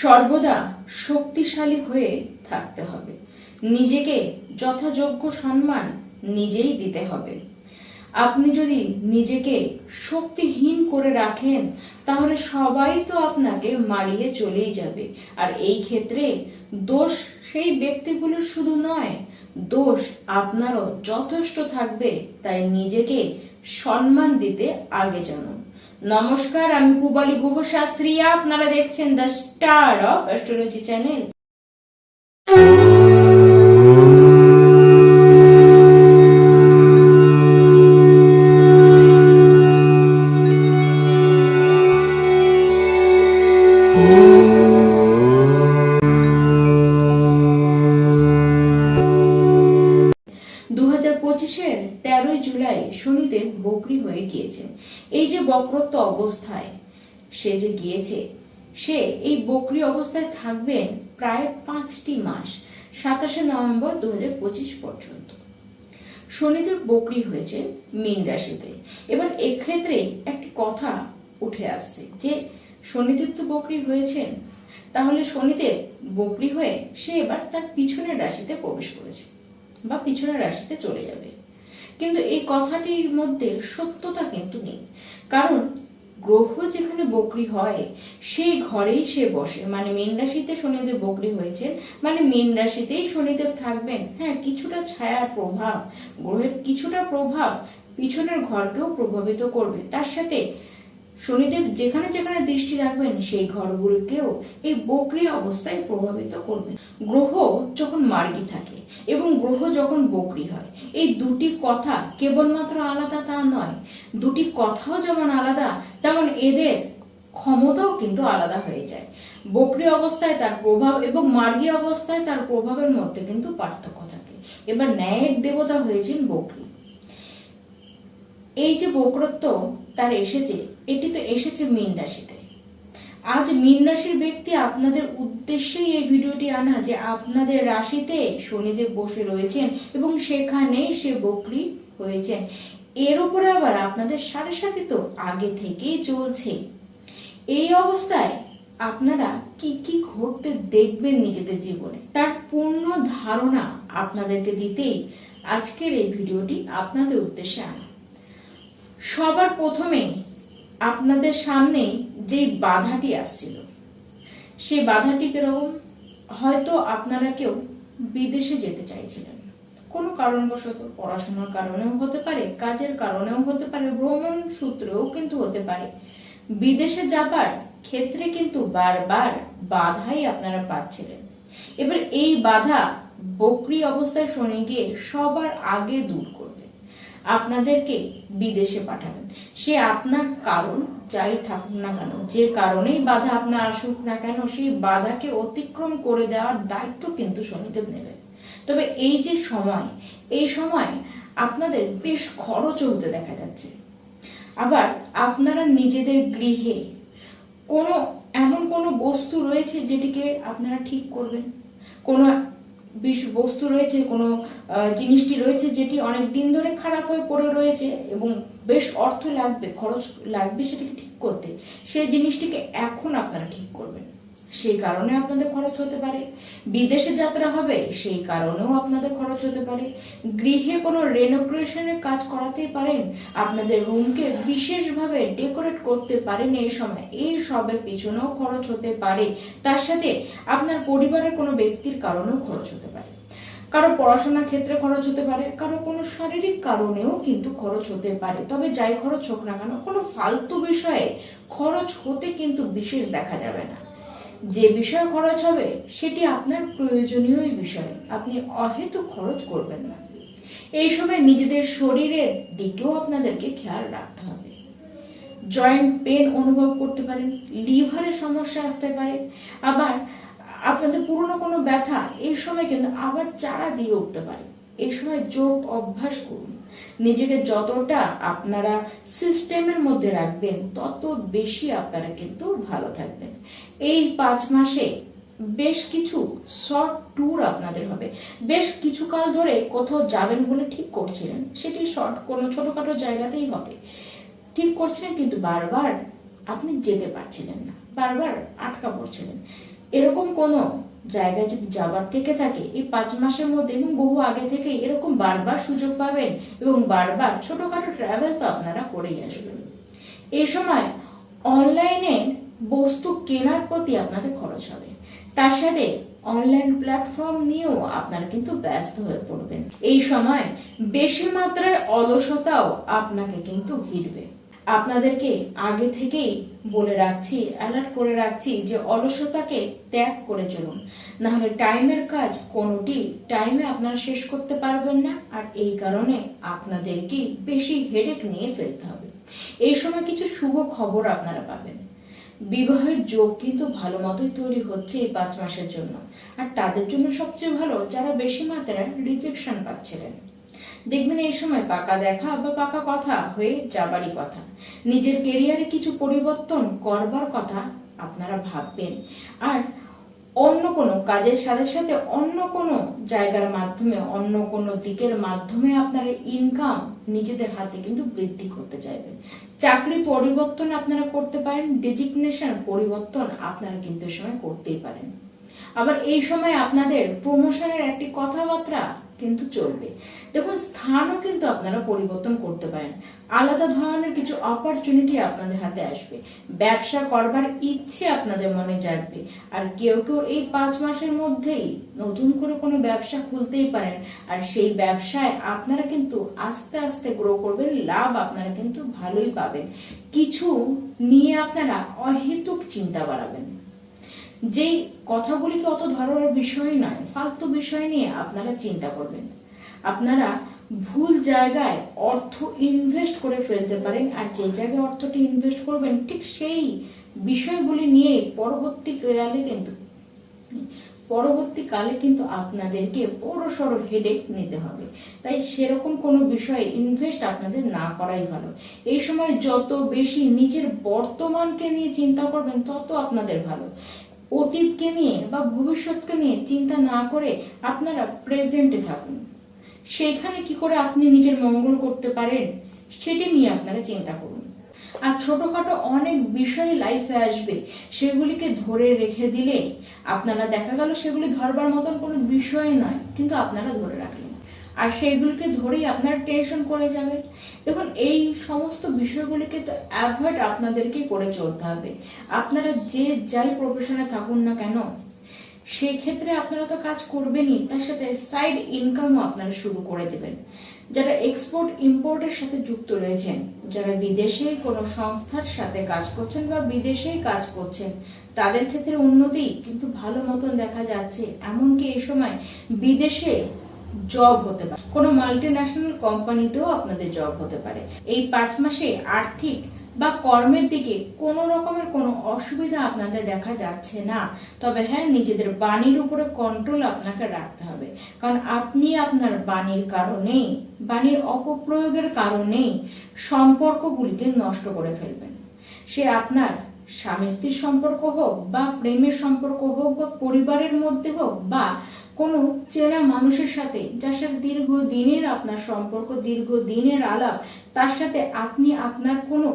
সর্বদা শক্তিশালী হয়ে থাকতে হবে। নিজেকে যথাযোগ্য সম্মান নিজেই দিতে হবে। আপনি যদি নিজেকে শক্তিহীন করে রাখেন, তাহলে সবাই তো আপনাকে মারিয়ে চলেই যাবে। আর এই ক্ষেত্রে দোষ সেই ব্যক্তিগুলোর শুধু নয়, দোষ আপনারও যথেষ্ট থাকবে। তাই নিজেকে সম্মান দিতে আগে জানুন। নমস্কার আমি পুবালি গুহ শাস্ত্রী আপনারা দেখছেন the star of astrology channel. হাজার তেরোই জুলাই শনিদেব বকরি হয়ে গিয়েছেন। এই যে বক্রত্ব অবস্থায় সে যে গিয়েছে, সে এই বকরি অবস্থায় থাকবেন প্রায় পাঁচটি মাস, সাতাশে নভেম্বর দু পঁচিশ পর্যন্ত। শনিদেব বকরি হয়েছে মীন রাশিতে। এবার এক্ষেত্রে একটি কথা উঠে আসছে যে, শনিদেব তো বকরি হয়েছেন, তাহলে শনিদেব বকরি হয়ে সে এবার তার পিছনের রাশিতে প্রবেশ করেছে বা পিছনের রাশিতে চলে যাবে। কিন্তু এই কথাটির মধ্যে সত্যতা কিন্তু নেই। কারণ গ্রহ যেখানে বকরি হয়, সেই ঘরেই সে বসে। মানে মীন রাশিতে শনিদেব বকরি হয়েছে মানে মীন রাশিতেই শনিদেব থাকবেন। হ্যাঁ কিছুটা ছায়ার প্রভাব, গ্রহের কিছুটা প্রভাব পিছনের ঘরকেও প্রভাবিত করবে। তার সাথে শনিদেব যেখানে যেখানে দৃষ্টি রাখবেন, সেই ঘরগুলিকেও এই বকরি অবস্থায় প্রভাবিত করবে গ্রহ যখন মার্গি থাকে এবং গ্রহ যখন বকরি হয়, এই দুটি কথা কেবলমাত্র আলাদা তা নয়, দুটি কথাও যেমন আলাদা, তেমন এদের ক্ষমতাও কিন্তু আলাদা হয়ে যায়। বকরি অবস্থায় তার প্রভাব এবং মার্গী অবস্থায় তার প্রভাবের মধ্যে কিন্তু পার্থক্য থাকে। এবার ন্যায়ের দেবতা হয়েছেন বকরি। এই যে বক্রত্ব তার এসেছে, এটি তো এসেছে মীন রাশিতে। আজ মীন রাশির ব্যক্তি আপনাদের উদ্দেশ্যেই এই ভিডিওটি আনা যে আপনাদের রাশিতে শনিদেব বসে রয়েছেন এবং সেখানেই সে বকরি হয়েছেন। এর উপরে আবার আপনাদের সাড়ে সাথে তো আগে থেকেই চলছে। এই অবস্থায় আপনারা কি কি ঘটতে দেখবেন নিজেদের জীবনে, তার পূর্ণ ধারণা আপনাদেরকে দিতেই আজকের এই ভিডিওটি আপনাদের উদ্দেশ্যে আনা। সবার প্রথমে আপনাদের সামনে যে বাধাটি আসছিল সেই বাধাটি কীরকম? হয়তো আপনারা কেউ বিদেশে যেতে চাইছিলেন। কোনো কারণবশত, পড়াশোনার কারণেও হতে পারে, কাজের কারণেও হতে পারে, ভ্রমণ সূত্রেও কিন্তু হতে পারে। বিদেশে যাবার ক্ষেত্রে কিন্তু বারবার বাধাই আপনারা পাচ্ছিলেন। এবার এই বাধা বকরি অবস্থায় শনি গিয়ে সবার আগে দূর আপনাদেরকে বিদেশে পাঠাবেন। সে আপনার কারণ যাই থাকুক না কেন, যে কারণেই বাধা আপনার আসুক না কেন, সেই বাধাকে অতিক্রম করে দেওয়ার দায়িত্ব কিন্তু শনিদেব নেবেন। তবে এই যে সময়, এই সময় আপনাদের বেশ খরচ হতে দেখা যাচ্ছে। আবার আপনারা নিজেদের গৃহে কোনো, এমন কোনো বস্তু রয়েছে যেটিকে আপনারা ঠিক করবেন? কোনো বিষ- বস্তু রয়েছে, কোনো জিনিসটি রয়েছে যেটি অনেক দিন ধরে খারাপ হয়ে পড়ে রয়েছে এবং বেশ অর্থ লাগবে, খরচ লাগবে সেটিকে ঠিক করতে। সেই জিনিসটিকে এখন আপনারা ঠিক করবেন। সেই কারণে আপনাদের খরচ হতে পারে। বিদেশে যাত্রা হবে, সেই কারণেও আপনাদের খরচ হতে পারে। গৃহে কোনো রেনোভেশনের কাজ করাতেই পারেন, আপনাদের রুমকে বিশেষভাবে ডেকোরেট করতে পারেন এই সময়। এই সবের পিছনেও খরচ হতে পারে। তার সাথে আপনার পরিবারের কোনো ব্যক্তির কারণেও খরচ হতে পারে। কারও পড়াশোনার ক্ষেত্রে খরচ হতে পারে, কারও কোনো শারীরিক কারণেও কিন্তু খরচ হতে পারে। তবে যাই খরচ হোক না কেন, কোনো ফালতু বিষয়ে খরচ হতে কিন্তু বিশেষ দেখা যাবে না। যে বিষয়ে খরচ হবে, সেটি আপনার প্রয়োজনীয় বিষয়। আপনি অহেতুক খরচ করবেন না। এই সময় নিজেদের শরীরের দিকেও আপনাদেরকে খেয়াল রাখতে হবে। জয়েন্ট পেন অনুভব করতে পারেন লিভারের সমস্যা আসতে পারে। আবার আপনাদের পুরনো কোনো ব্যথা, এই সময় কিন্তু আবার চারা দিয়ে উঠতে পারে। এই সময় যোগ অভ্যাস করুন। নিজেকে যতটা আপনারা সিস্টেমের মধ্যে রাখবেন, তত বেশি আপনারা কিন্তু ভালো থাকবেন। এই পাঁচ মাসে বেশ কিছু শর্ট ট্যুর আপনাদের হবে। বেশ কিছু কাল ধরে কোথাও যাবেন বলে ঠিক করছিলেন, সেটি শর্ট কোনো ছোটখাটো জায়গাতেই হবে। ঠিক করছিলেন কিন্তু বারবার আপনি যেতে পারছিলেন না, বারবার আটকা পড়ছিলেন। এরকম কোনো জায়গায় যদি যাবার থেকে থাকে, এই পাঁচ মাসের মধ্যে এবং বহু আগে থেকে এরকম বারবার সুযোগ পাবেন এবং বারবার ছোটখাটো ট্রাভেল তো আপনারা করেই আসবেন। এই সময় অনলাইনে বস্তু কেনার প্রতি আপনাদের খরচ হবে। তার সাথে অনলাইন প্ল্যাটফর্ম নিয়েও আপনারা কিন্তু ব্যস্ত হয়ে পড়বেন। এই সময় বেশি মাত্রায় অলসতাও আপনাকে কিন্তু ঘিরবে। আপনাদেরকে আগে থেকেই বলে রাখছি অ্যালার্ট করে রাখছি যে অলসতাকে ত্যাগ করে চলুন। না হলে টাইমের কাজ কোনোটি টাইমে আপনারা শেষ করতে পারবেন না, আর এই কারণে আপনাদেরকে বেশি হেডেক নিয়ে ফেলতে হবে। এই সময় কিছু শুভ খবর আপনারা পাবেন। বিবাহের যোগ কিন্তু ভালো মতোই তৈরি হচ্ছে এই পাঁচ মাসের জন্য। আর তাদের জন্য সবচেয়ে ভালো, যারা বেশি মাত্রায় রিজেকশন পাচ্ছিলেন। দেখবেন এই সময় পাকা দেখা বা পাকা কথা হয়ে যাবারই কথা। নিজের কেরিয়ারে কিছু পরিবর্তন করবার কথা আপনারা ভাববেন। আর অন্য কোনো কাজের সাথে সাথে অন্য কোনো জায়গার মাধ্যমে, অন্য কোনো দিকের মাধ্যমে আপনারা ইনকাম নিজেদের হাতে কিন্তু বৃদ্ধি করতে চাইবেন। চাকরি পরিবর্তন আপনারা করতে পারেন ডেজিগনেশন পরিবর্তন আপনারা কিন্তু এই সময় করতেই পারেন। আবার এই সময় আপনাদের প্রমোশনের একটি কথাবার্তা কিন্তু চলবে। দেখুন, স্থানও কিন্তু আপনারা পরিবর্তন করতে পারেন। আলাদা ধরনের কিছু অপরচুনিটি আপনাদের হাতে আসবে। ব্যবসা করবার ইচ্ছে আপনাদের মনে জাগবে। আর কেউ কেউ এই পাঁচ মাসের মধ্যেই নতুন করে কোনো ব্যবসা খুলতেই পারেন। আর সেই ব্যবসায় আপনারা কিন্তু আস্তে আস্তে গ্রো করবেন, লাভ আপনারা কিন্তু ভালোই পাবেন। কিছু নিয়ে আপনারা অহেতুক চিন্তা বাড়াবেন। যেই কথাগুলিকে অত ধরবার বিষয় নয়, ফালতু বিষয় নিয়ে আপনারা চিন্তা করবেন। আপনারা ভুল জায়গায় অর্থ ইনভেস্ট করে ফেলতে পারেন আর যে জায়গায় অর্থটি ইনভেস্ট করবেন, ঠিক সেই বিষয়গুলি নিয়ে পরবর্তীকালে কিন্তু পরবর্তীকালে কিন্তু আপনাদেরকে বড় সড়ো হেডেক নিতে হবে। তাই সেরকম কোনো বিষয়ে ইনভেস্ট আপনাদের না করাই ভালো। এই সময় যত বেশি নিজের বর্তমানকে নিয়ে চিন্তা করবেন, তত আপনাদের ভালো। অতীতকে নিয়ে বা ভবিষ্যৎকে নিয়ে চিন্তা না করে আপনারা প্রেজেন্টে থাকুন। সেখানে কি করে আপনি নিজের মঙ্গল করতে পারেন, সেটি নিয়ে আপনারা চিন্তা করুন। আর ছোটোখাটো অনেক বিষয় লাইফে আসবে, সেগুলিকে ধরে রেখে দিলে আপনারা দেখা গেল সেগুলি ধরবার মতন কোনো বিষয় নয়, কিন্তু আপনারা ধরে রাখলেন। আর সেইগুলোকে ধরেই আপনারা টেনশন করে যাবেন দেখুন, এই সমস্ত বিষয়গুলিকে তো অ্যাভয়েড আপনাদেরকে করে চলতে হবে। আপনারা যে যাই প্রফেশনে থাকুন না কেন সেই ক্ষেত্রে আপনারা তো কাজ করবেনই। তার সাথে সাইড ইনকামও আপনারা শুরু করে দেবেন। যারা এক্সপোর্ট ইম্পোর্টের সাথে যুক্ত রয়েছেন, যারা বিদেশে কোনো সংস্থার সাথে কাজ করছেন বা বিদেশেই কাজ করছেন, তাদের ক্ষেত্রে উন্নতি কিন্তু ভালো মতন দেখা যাচ্ছে। এমনকি এই সময় বিদেশে জব হতে পারে। কোনো মাল্টি ন্যাশনাল কোম্পানিতেও আপনাদের জব হতে পারে। এই পাঁচ মাসে আর্থিক বা কর্মের দিকে কোনো রকমের কোনো অসুবিধা আপনাদের দেখা যাচ্ছে না। তবে হ্যাঁ নিজেদের বাণীর উপরে কন্ট্রোল আপনাকে রাখতে হবে। কারণ আপনি আপনার বাণীর কারণেই, বাণীর অপপ্রয়োগের কারণেই সম্পর্কগুলিকে নষ্ট করে ফেলবেন। সে আপনার স্বামী স্ত্রীর সম্পর্ক হোক বা প্রেমের সম্পর্ক হোক বা পরিবারের মধ্যে হোক বা কোনো চেনা মানুষের সাথে যার সাথে দীর্ঘদিনের আপনার সম্পর্ক, দীর্ঘদিনের আলাপ, তার সাথে আপনি আপনার কোনো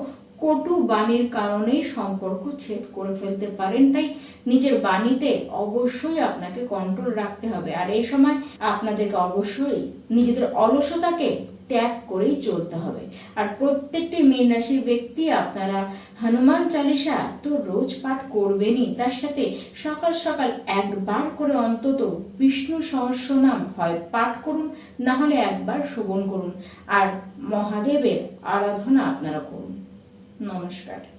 কটু বাণীর কারণেই সম্পর্ক ছেদ করে ফেলতে পারেন। তাই নিজের বাণীতে অবশ্যই আপনাকে কন্ট্রোল রাখতে হবে। আর এই সময় আপনাদেরকে অবশ্যই নিজেদের অলসতাকে ত্যাগ করেই চলতে হবে। আর প্রত্যেকটি মীন রাশির ব্যক্তি আপনারা হনুমান চালিসা তো রোজ পাঠ করবেনই। তার সাথে সকাল সকাল একবার করে অন্তত বিষ্ণু সহস্র নাম হয়, পাঠ করুন, না হলে একবার শোভন করুন। আর মহাদেবের আরাধনা আপনারা করুন। নমস্কার।